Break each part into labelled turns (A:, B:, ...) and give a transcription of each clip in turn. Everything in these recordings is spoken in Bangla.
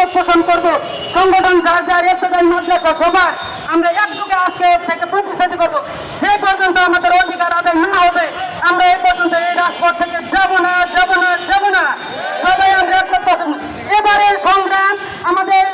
A: ঐক্যমত পোষণ করব। সংগঠন যার যার এফএদান মাদ্রাসা সবার। আমরা একযোগে আজকে থেকে প্রতিষ্ঠাতি করব। যে পর্যন্ত আমাদের অধিকার আদায় না হবে, আমরা এই পর্যন্ত এই রাজপথ থেকে যাব না যাব না যাব না। সবাই আমরা এবারের সংগ্রাম আমাদের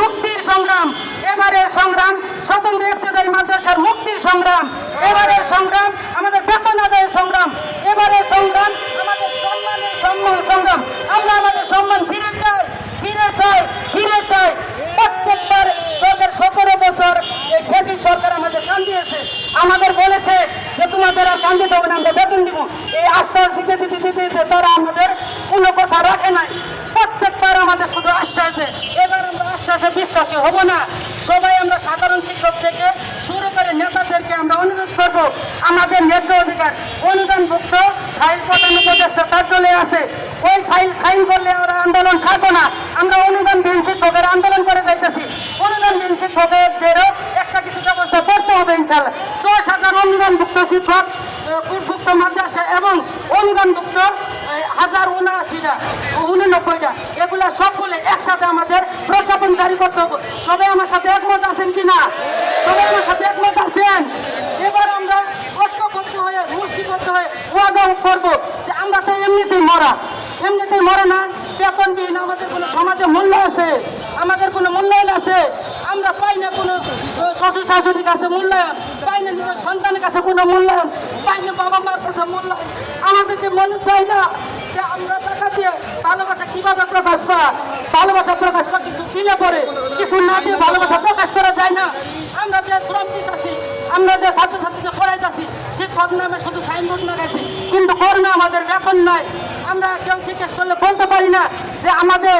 A: মুক্তির সংগ্রাম। এবারের সংগ্রাম স্বতন্ত্র ইফতেদায়ী মাদ্রাসার মুক্তির সংগ্রাম। এবারের সংগ্রাম আমাদের বেতন আদায়ের সংগ্রাম এবারের সংগ্রাম আমাদের সম্মানের সম্মান সংগ্রাম আমরা আমাদের সম্মান ফিরে চাই ফিরে চাই ফিরে চাই প্রত্যেকবার সরকার সতেরো বছর এই ফেসি সরকার আমাদের কান দিয়েছে আমাদের বলেছে যে তোমাদের আর কান দিতে হবে না আমরা বেতন দিব এই আশ্বাস দিতে দিতে তারা আমাদের কোনো কথা রাখে নাই। প্রত্যেকবার আমাদের শুধু আশ্বাসে এবার আমরা আশ্বাসে বিশ্বাসী হব না। সবাই আমরা সাধারণ শিক্ষক থেকে শুরু করে নেতাদেরকে আমরা অনুরোধ করব, আমাদের ন্যায্য অধিকার। অনুদানভুক্ত ফাইল প্রধান উপদেষ্টা কার্যালয়ে আছে। ওই ফাইল সাইন করলে আমরা আন্দোলন ছাড়বো না। আমরা অনুদানহীন শিক্ষকের আন্দোলন করে যাইতেছি। অনুদানহীন শিক্ষকদেরও একটা কিছু ব্যবস্থা করতে হবে ইনশাল্লাহ দশ হাজার অনুদানভুক্ত শিক্ষক ভুক্ত মাদ্রাসা এবং অনুদানভুক্ত হাজার উনআশিটা, উননব্বইটা। এগুলা সবগুলো একসাথে আমাদের প্রজ্ঞাপন জারি করতে হবে। সবাই আমার সাথে একমত আছেন কি না? সবাই আমার সাথে একমত আছেন? এবার আমরা ঐক্যবদ্ধ হয়ে গোষ্ঠীবদ্ধ হয়ে ওয়াদা করব। যে আমরা তো এমনিতেই মরা। এমনিতেই মরে না, বেতনবিহীন আমাদের কোনো সমাজে মূল্য আছে? আমাদের কোনো মূল্যায়ন আছে? আমরা পাই না কোনো শ্বশুর শাশুড়ির কাছে মূল্যায়ন পাই না নিজের সন্তানের কাছে কোনো মূল্যায়ন পাই না বাবা মার কাছে মূল্যায়ন। আমাদের যে মনে চাই না যে আমরা টাকা দিয়ে ভালোবাসা কীভাবে প্রকাশ পায় ভালোবাসা প্রকাশ পায় কিছু দিলে পরে, কিছু না দিয়ে ভালোবাসা প্রকাশ করা যায় না। আমরা যে শ্রম দিতেছি আমরা যে ছাত্রছাত্রীকে পড়াইতেছি, সে শিক্ষক নামে শুধু সাইনবোর্ড লাগাইছি কিন্তু করোনা আমাদের বেতন নাই আমরা কেউ জিজ্ঞেস করলে বলতে পারি না যে আমাদের